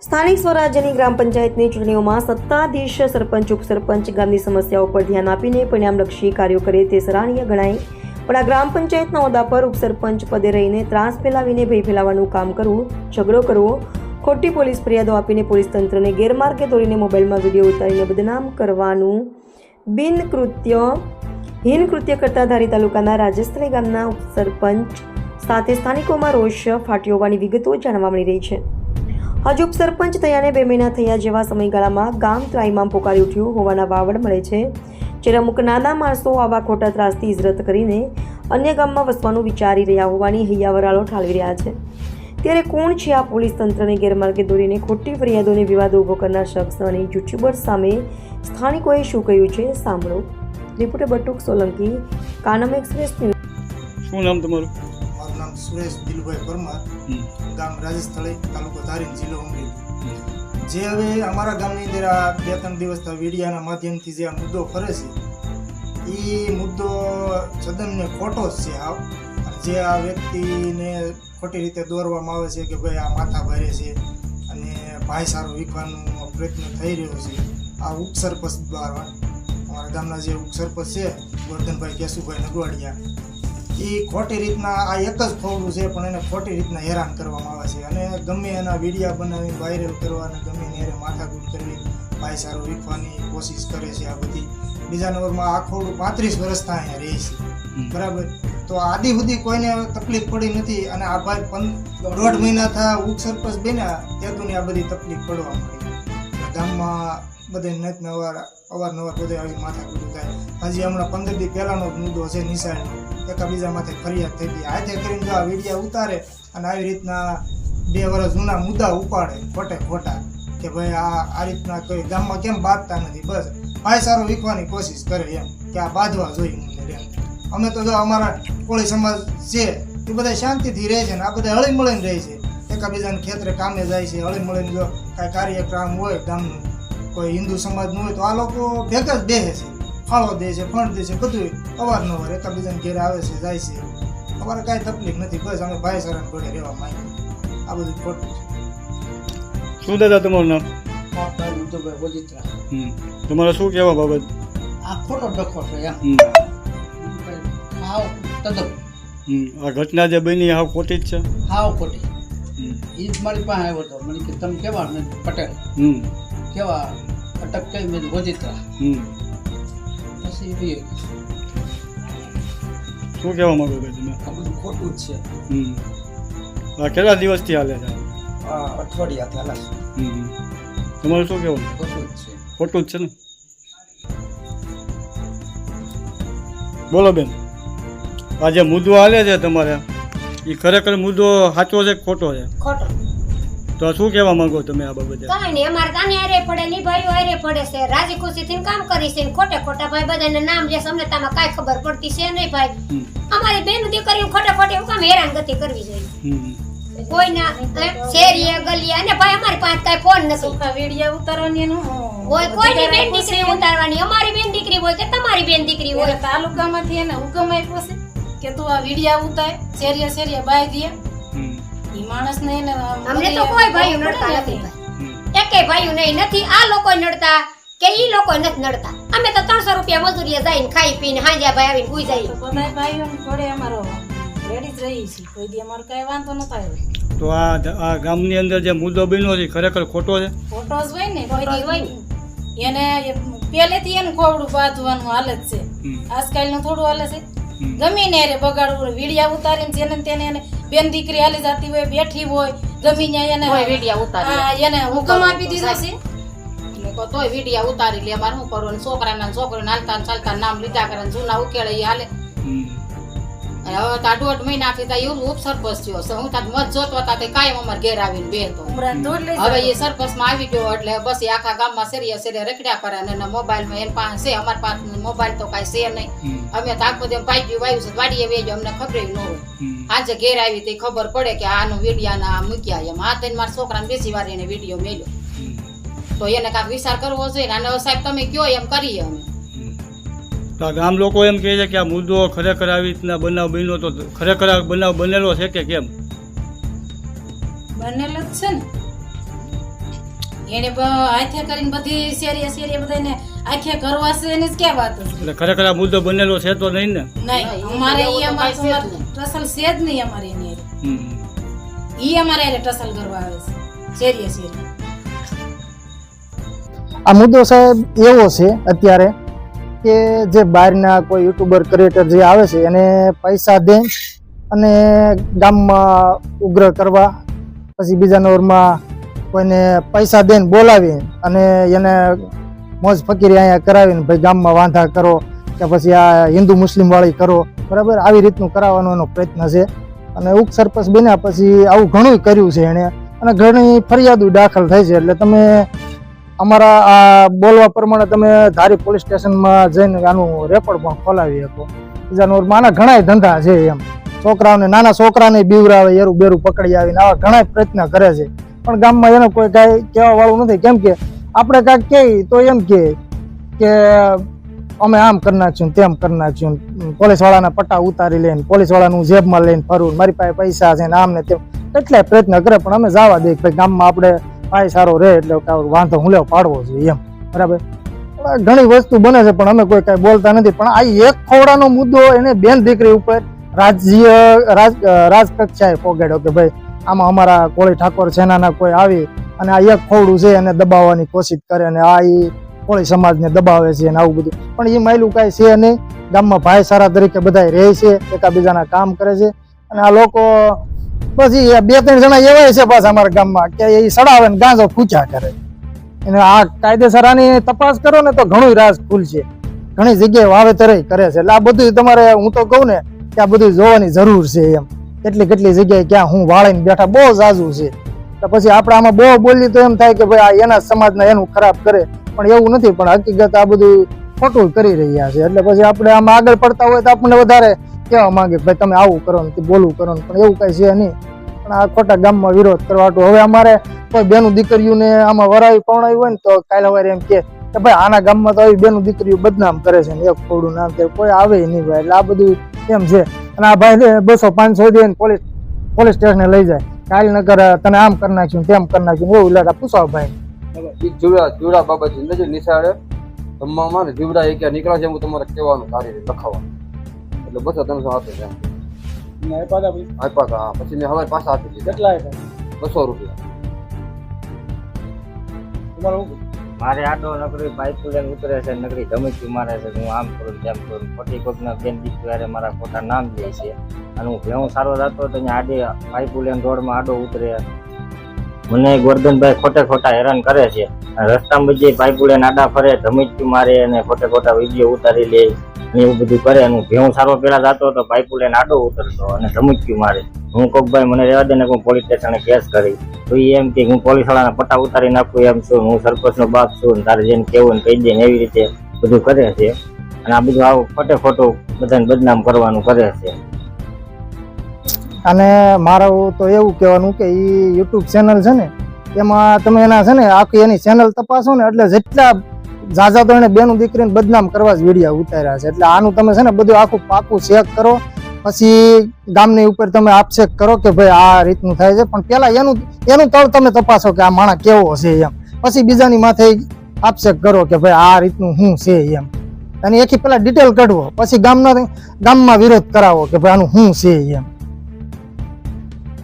સ્થાનિક સ્વરાજ્યની ગ્રામ પંચાયતની ચૂંટણીઓમાં સત્તાધીશ સરપંચ, ઉપસરપંચ ગામની સમસ્યાઓ પર ધ્યાન આપીને પરિણામલક્ષી કાર્યો કરે તે સરાહનીય ગણાય. પણ આ ગ્રામ પંચાયતના હોદ્દા પર ઉપસરપંચ પદે રહીને ત્રાસ ફેલાવીને ભય ફેલાવવાનું કામ કરવું, ઝઘડો કરવો, ખોટી પોલીસ ફરિયાદો આપીને પોલીસ તંત્રને ગેરમાર્ગે દોરીને મોબાઈલમાં વીડિયો ઉતારીને બદનામ કરવાનું બિન કૃત્ય હીન કૃત્ય કરતા ધારી તાલુકાના રાજસ્થળી ગામના ઉપસરપંચ સાથે સ્થાનિકોમાં રોષ ફાટ્યો હોવાની વિગતો જાણવા મળી રહી છે. હજુ ઉપસરપંચ થયાને બે મહિના થયા જેવા સમયગાળામાં ગામ ત્રાઈમાં પોકારી ઉઠ્યું હોવાના વાવડ મળે છે, જ્યારે અમુક નાના માણસો આવા ખોટા ત્રાસથી ઇજરત કરીને અન્ય ગામમાં વસવાનું વિચારી રહ્યા હોવાની હૈયાવરાળો ઠાલવી રહ્યા છે. ત્યારે કોણ છે આ પોલીસ તંત્રને ગેરમાર્ગે દોરીને ખોટી ફરિયાદોને વિવાદો ઊભો કરનાર શખ્સ અને યુટ્યુબર સામે સ્થાનિકોએ શું કહ્યું છે, સાંભળો. રિપોર્ટર બટુક સોલંકી કાનમ એક્સપ્રેસ શું નામ તમારું? મારું નામ સુરેશ દિલભાઈ પરમાર ગામ રાજસ્થળે તાલુકો ધારી જિલ્લો અમરેલી જે હવે અમારા ગામની અંદર આ બે ત્રણ દિવસ મીડિયાના માધ્યમથી જે આ મુદ્દો ફરે છે એ મુદ્દો સદનને ખોટો જ છે આ જે આ વ્યક્તિને ખોટી રીતે દોરવામાં આવે છે કે ભાઈ આ માથા ભરે છે અને ભાઈસારો વિકવાનો પ્રયત્ન થઈ રહ્યો છે આ ઉપસર્પસ દ્વારા અમારા ગામના જે સરપંચ છે ગોરધનભાઈ કેશુભાઈ નગવાડિયા એ ખોટી રીતના આ એક જ ખોવડું છે પણ એને ખોટી રીતના હેરાન કરવામાં આવે છે. અને ગમે એના વિડીયા બનાવી વાયરલ કરવા અને ગમે એને માથાકૂટ કરવી ભાઈસારો વીખવાની કોશિશ કરે છે આ બધી. બીજા નંબરમાં આ ખોડું પાંત્રીસ વર્ષથી અહીંયા રહે છે. બરાબર? તો આદિ સુધી કોઈને તકલીફ પડી નથી અને આ ભાઈ પંદ દોઢ મહિના થયા ઉપસરપંચ બન્યા ત્યાંથી આ બધી તકલીફ પડવા મળી ગામમાં બધે નત નવાર, અવારનવાર બધે આવી માથાકૂટ થાય હજી હમણાં પંદર દી પહેલાનો જ મુદ્દો છે નિશાળનો. એકાબીજા માથે ફરિયાદ થઈ ગઈ. આજે કરીને જો આ વિડીયા ઉતારે અને આવી રીતના બે વર્ષ જૂના મુદ્દા ઉપાડે ખોટે ખોટા કે ભાઈ આ આ રીતના કોઈ ગામમાં કેમ બાંધતા નથી? બસ. ભાઈ સારો વીખવાની કોશિશ કરે એમ, કે આ બાંધવા જોઈએ મને એમ. અમે તો જો અમારા કોળી સમાજ છે, એ બધા શાંતિથી રહે છે ને આ બધા હળી મળીને રહે છે. એકાબીજાને ખેતરે કામે જાય છે હળી મળીને જો કાંઈ કાર્યક્રમ હોય ગામનું કોઈ હિન્દુ સમાજનું હોય તો આ લોકો ભેગા જ બેસે છે. ફાળો દે છે ફંડ દે છે બધું અવારનવાર એકાબીજાને ઘેર આવે છે જાય છે. અમારે કાંઈ તકલીફ નથી બસ અમે ભાઈ સરાને જોડે રહેવા માંગીએ. આ બધું ખોટું છે. શું દાદા તમારું નામ? તમારે શું કહેવા બાબત? આ ખોટો ડખો છે એમ. આ ઘટના જે બની હાવ ખોટી જ છે? હાવ ખોટી. હમ. એ જ મારી પાસે આવ્યો હતો. મને કે તમે કેવા? પટેલ. હમ. કેવા અટક કઈ મેં કીધું, પછી એ શું કહેવા માંગો કે તમે? આ બધું ખોટું જ છે. હમ. આ કેટલા દિવસથી હાલે છે? આ અઠવાડિયા હાલે છે. હમ. તમારે શું કહેવું? ખોટું જ છે. ખોટું જ છે ને? બોલો બેન. આ જે મુદ્દો હાલે છે તમારે એ ખરેખર મુદ્દો સાચો છે ખોટો છે? ખોટો. તો શું કહેવા માંગો તમે આ બાબતે? કાંઈ નહીં અમારે તાને હારે પડે ની ભાઈઓ હારે પડે છે. રાજી ખુશી થી કામ કરી છે ને ખોટે ખોટા ભાઈ બધાને નામ જે અમને તામાં કાંઈ ખબર પડતી છે નહીં ભાઈ. અમારી બેન દીકરીઓ ખોટે ખોટે હું કામ હેરાન ગતિ કરવી જોઈએ કોઈ કોઈના એમ, શેરીએ ગલીએ અને ભાઈ અમારી પાસે કાંઈ ફોન નથી. સુખા વીડિયા ઉતારવાની એનું હોય કોઈની બેન દીકરી ઉતારવાની. અમારી બેન દીકરી હોય કે તમારી બેન દીકરી હોય. તાલુકામાંથી એને હુકમ આપ્યો છે કે તું આ વીડિયા ઉતાર શેરીએ શેરીએ બાય દે. ઈ માણસને એને અમને તો કોઈ ભાઈ નડતા નથી. એકે ભાઈ. નહીં નથી આ લોકો નડતા કે ઈ લોકો નથી નડતા. અમે તો ત્રણસો રૂપિયા મજૂરીએ જઈને ખાઈ પીને હાંજ્યા ભાઈ આવીને ભૂઈ જાય બધાય જોડે અમારો રેડી જ રહી છે. કોઈ દી અમારો કઈ વાંધો ન થાય તો આ આ ગામની અંદર જે મુદ્દો બન્યો છે ખરેખર ખોટો છે? ફોટો જ હોય ને કોઈ ફોટો હોય એને પહેલેથી એનું કોવડું બાંધવાનું હાલે જ છે. આજકાલનું થોડું હાલે છે. ગમીને એને બગાડવું વીડિયા ઉતારીને જેને તેને એને બેન દીકરી હાલી જતી હોય બેઠી હોય ગમી ત્યાં એને હોય વિડિયા ઉતારી એને હું હુકમ આપી દીધો છે કહો તોય વિડિયા ઉતારી લે અમારે શું કરું છોકરાના ને છોકરીને હાલતા ચાલતા નામ લીધા કરે જૂના ઉકેળે હાલે. હવે તો આ દોઢ મહિનાથી તા એવું ઉપસરપંચ થયો છે હું તાર મત જોતો હતા તે કાયમ અમારે ઘેર આવીને બેહતો. તો હવે એ એ સરપંચમાં આવી ગયો એટલે બસ એ આખા ગામમાં શેરીએ શેરીએ રખડ્યા કરે અને મોબાઈલ મોબાઈલમાં એમ પાસે છે. અમાર પાસે મોબાઈલ તો કાઈ છે નહીં. અમે તો આખો પાઈ વાયુ છે વાડીએ વેજો અમને ખબર ન હોય. આજે ઘેર આવી તે ખબર પડે કે આનો વિડિયા ના મૂક્યા એમ આ થઈને મારા છોકરાને બેસી વાર એને વીડિયો મેલ્યો તો એને કાંઈક વિચાર કરવો જોઈએ. ને અને સાહેબ તમે કયો એમ કરીએ અમે. તો આ ગામ લોકો એમ કહે છે કે આ મુદ્દો ખરેખર આવી રીતના બનાવ બન્યો તો ખરેખર આ બનાવ બનેલો છે કે કેમ? બનેલો જ છે ને. એને આથે કરીને બધી શેરીએ શેરીએ બધાને આખે કરવા છે એની જ ક્યાં વાત છે? એટલે ખરેખર આ મુદ્દો બનેલો છે તો નહીં ને? નહીં અમારે ઈ અમારે ટસલ છે જ નહીં. અમારે એની હમ. ઈ અમારે એટલે ટસલ કરવા આવે છે શેરીએ શેરીએ. આ મુદ્દો સાહેબ એવો છે અત્યારે કે જે બહારના કોઈ યુટ્યુબર ક્રિએટર જે આવે છે, એને પૈસા દે અને ગામમાં ઉગ્ર કરવા. પછી બીજા નંબરમાં કોઈને પૈસા દઈને બોલાવી અને એને મોજ ફકીરી અહીંયા કરાવીને ભાઈ ગામમાં વાંધા કરો કે પછી આ હિન્દુ મુસ્લિમ વાળી કરો. બરાબર? આવી રીતનું કરાવવાનો એનો પ્રયત્ન છે. અને ઉપસરપંચ બન્યા પછી આવું ઘણું કર્યું છે એણે. અને ઘણી ફરિયાદો દાખલ થઈ છે. એટલે તમે અમારા આ બોલવા પ્રમાણે તમે ધારી પોલીસ સ્ટેશનમાં જઈને આનું રેકોર્ડ પણ ખોલાવી શકો. બીજા માના ઘણા ધંધા છે એમ. છોકરાઓને, નાના છોકરાને બીવરાવે, એરું બેરું પકડી આવીને આવા ઘણા પ્રયત્ન કરે છે. પણ ગામમાં એને કોઈ કાંઈ કહેવા વાળું નથી. કેમ કે આપણે કાંઈક કહીએ તો એમ કે કે અમે આમ કરી નાખ્યું તેમ કરી નાખ્યું પોલીસવાળાના પટ્ટા ઉતારી લઈને, પોલીસવાળાનું જેબમાં લઈને ફરવું મારી પાસે પૈસા છે ને આમ ને તેમ. કેટલાય પ્રયત્ન કરે, પણ અમે જવા દઈએ ગામમાં આપણે ભાઈ સારો રહે એટલે વાંધો હું લેવો પાડવો જોઈએ એમ. બરાબર? ઘણી વસ્તુ બને છે, પણ અમે કોઈ કાંઈ બોલતા નથી. પણ આ એક ખોડાનો મુદ્દો એને બેન દીકરી ઉપર રાજ્ય, રાજ રાજકક્ષાએ પોગાડ્યો કે ભાઈ, આમાં અમારા કોળી ઠાકોર સેનાના કોઈ આવી અને આ એક ખોડું છે એને દબાવવાની કોશિશ કરે અને આ એ કોળી સમાજને દબાવે છે અને આવું બધું. પણ એ માયલું કાંઈ છે નહીં. ગામમાં ભાઈચારા તરીકે બધા રહે છે, એકાબીજાના કામ કરે છે. અને આ લોકો પછી બે ત્રણ જણા એવાય છે પાછા અમારા ગામમાં કે એ સડાવે ને ગાંજો ખૂચા કરે. અને આ કાયદેસર આની તપાસ કરો ને તો ઘણું રાસ ખુલશે. ઘણી જગ્યાએ વાવેતર કરે છે. એટલે આ બધું તમારે હું તો કહું ને કે આ બધું જોવાની જરૂર છે એમ. કેટલી કેટલી જગ્યાએ ક્યાં હું વાળીને બેઠા બહુ જાજુ છે. તો પછી આપણે આમાં બહુ બોલીએ તો એમ થાય કે ભાઈ આ એના સમાજના એનું ખરાબ કરે. પણ એવું નથી, પણ હકીકત આ બધું ખોટું કરી રહ્યા છે. એટલે પછી આપણે આમાં આગળ પડતા હોય તો આપણને વધારે કહેવા માંગે ભાઈ તમે આવું કરો ને બોલવું કરો ને, પણ એવું કઈ છે નહીં. પણ આ ખોટા ગામમાં વિરોધ કરવા હવે અમારે કોઈ બેનું દીકરીઓને આમાં વરાવી પવણાવી હોય ને તો કાલે સવારે એમ કે ભાઈ આના ગામમાં તો આવી બેનું દીકરીઓ બદનામ કરે છે ને, એક ખોડું નામ કે કોઈ આવે નહીં ભાઈ. એટલે આ બધું એમ છે. અને આ ભાઈ બસો પાંચસો દે પોલીસ પોલીસ સ્ટેશને લઈ જાય. કાલ નગર તને આમ કરી નાખ્યું, તેમ કરી નાખ્યું, એવું લાગે. પૂછો ભાઈ જીવડા જીવડા બાબત નથી નિશાળે. જમવામાં જીવડા એક નીકળ્યા છે હું તમારે કહેવાનું, તારી રીતે લખાવાનું. એટલે બસો ત્રણસો આપે છે આપ્યા હતા હા. પછી મેં હવે પાછા આપી દીધા. બસો રૂપિયા. મારે આટો નકરી બાઇક લઈને ઉતરે છે નકરી ધમકી મારે છે હું આમ કરું તેમ કરું. ખોટી કોકના બેન દીકરી મારા ખોટા નામ લે છે. અને હું ભેવું સારો જતો તો અહીંયા આડે પાઇપ લઈને રોડમાં આડો ઉતરે. મને ગોરધનભાઈ ખોટે ખોટા હેરાન કરે છે. રસ્તામાં બધી બાઇક લઈને આડા ફરે ધમકી મારે અને ખોટે ખોટા વીડિયો ઉતારી લે. એવું બધું કરે અને હું સારો પેલા જતો હતો પાઇપુ લઈને આડો ઉતરતો અને ધમક્યું મારે. હું કોક ભાઈ, મને રહેવા દે ને હું પોલીસ સ્ટેશને કેસ કરી. તો એ એમ કે હું પોલીસ વાળાના પટ્ટા ઉતારી નાખું એમ છું હું સરપંચનો બાપ છું ને તારે જેને કેવું ને કહી દે ને એવી રીતે બધું કરે છે. અને આ બધું આવું ખોટે ખોટું બધાને બદનામ કરવાનું કરે છે. અને મારું તો એવું કહેવાનું કે એ યુટ્યુબ ચેનલ છે ને, એમાં તમે એના છે ને, આખી એની ચેનલ તપાસો ને એટલે જેટલા ઝાઝા તો એને બેનું દીકરીને બદનામ કરવા જ વીડિયો ઉતાર્યા છે. એટલે આનું તમે છે ને બધું આખું પાકું ચેક કરો. પછી ગામની ઉપર તમે આપશેક કરો કે ભાઈ આ રીતનું થાય છે. પણ પેલા એનું એનું તળ તમે તપાસો કે આ માણસ કેવો છે એમ. પછી બીજાની માથે આપશેક કરો કે ભાઈ આ રીતનું શું છે એમ. અને એથી પેલા ડિટેલ કાઢવો. પછી ગામના, ગામમાં વિરોધ કરાવો કે ભાઈ આનું શું છે એમ.